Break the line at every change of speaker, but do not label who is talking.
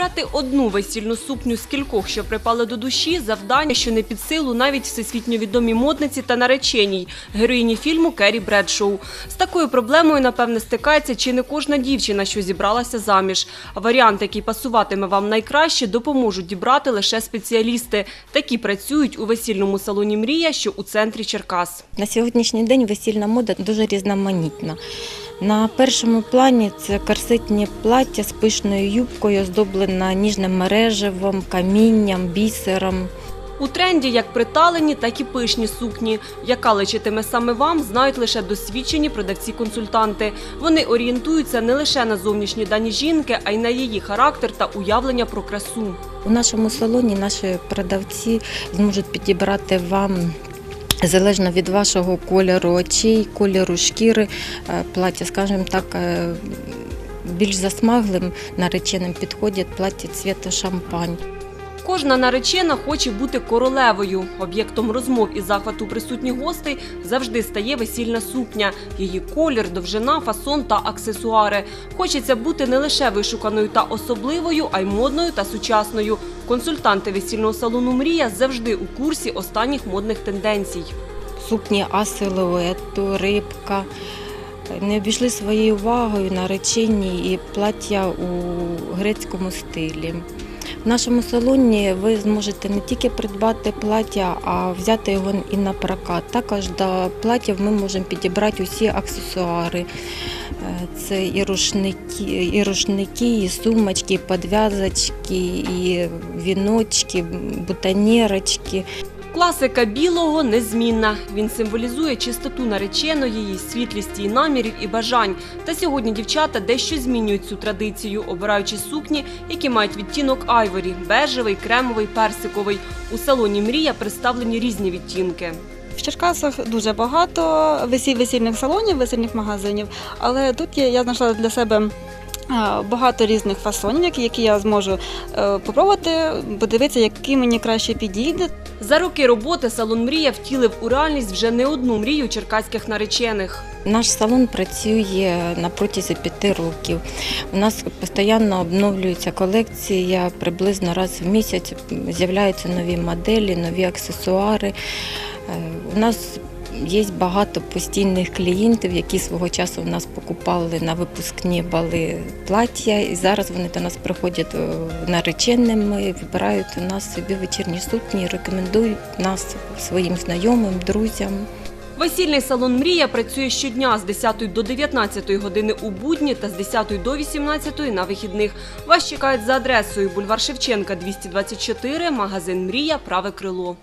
Обрати одну весільну сукню з кількох, що припали до душі, завдання, що не під силу навіть всесвітньо відомій модниці та нареченій, героїні фільму Керрі Бредшоу. З такою проблемою, напевне, стикається чи не кожна дівчина, що зібралася заміж. Варіант, який пасуватиме вам найкраще, допоможуть дібрати лише спеціалісти. Такі працюють у весільному салоні Мрія, що у центрі Черкас.
На сьогоднішній день весільна мода дуже різноманітна. На першому плані це корсетні плаття з пишною юбкою, оздоблена ніжним мережевом, камінням, бісером.
У тренді як приталені, так і пишні сукні. Яка личитиме саме вам, знають лише досвідчені продавці-консультанти. Вони орієнтуються не лише на зовнішні дані жінки, а й на її характер та уявлення про красу.
У нашому салоні наші продавці зможуть підібрати вам. Залежно від вашого кольору очей, кольору шкіри, е, плаття, скажімо так, е, більш засмаглим нареченим підходять плаття цвіту шампань.
Кожна наречена хоче бути королевою. Об'єктом розмов і захвату присутніх гостей завжди стає весільна сукня. Її колір, довжина, фасон та аксесуари. Хочеться бути не лише вишуканою та особливою, а й модною та сучасною. Консультанти весільного салону Мрія завжди у курсі останніх модних тенденцій.
Сукні А-силуету, рибка. Не обійшли своєю увагою наречені і плаття у грецькому стилі. В нашому салоні ви зможете не тільки придбати плаття, а взяти його і на прокат. Також до плаття ми можемо підібрати усі аксесуари. Е, Це і рушники, і рушники, і сумочки, і подв'язочки, і віночки, бутонєрочки.
Класика білого незмінна. Він символізує чистоту нареченої, її світлість її намірів і бажань. Та сьогодні дівчата дещо змінюють цю традицію, обираючи сукні, які мають відтінок айворі – бежевий, кремовий, персиковий. У салоні Мрія представлені різні відтінки.
В Черкасах дуже багато весіль, весільних салонів, весільних магазинів, але тут є, я знайшла для себе багато різних фасонів, які, я зможу е, попробувати, подивитися, який мені краще підійде.
За роки роботи салон Мрія втілив у реальність вже не одну мрію черкаських наречених.
Наш салон працює на протязі п'яти років. У нас постійно обновлюється колекція, приблизно раз в місяць з'являються нові моделі, нові аксесуари. Е, У нас є багато постійних клієнтів, які свого часу в нас покупали на випускні бали плаття, і зараз вони до нас приходять е, нареченими, вибирають у нас собі вечірні сукні, рекомендують нас своїм знайомим, друзям.
Весільний салон Мрія працює щодня з 10 до 19 години у будні та з 10 до 18 на вихідних. Вас чекають за адресою бульвар Шевченка, 224, магазин Мрія, праве крило.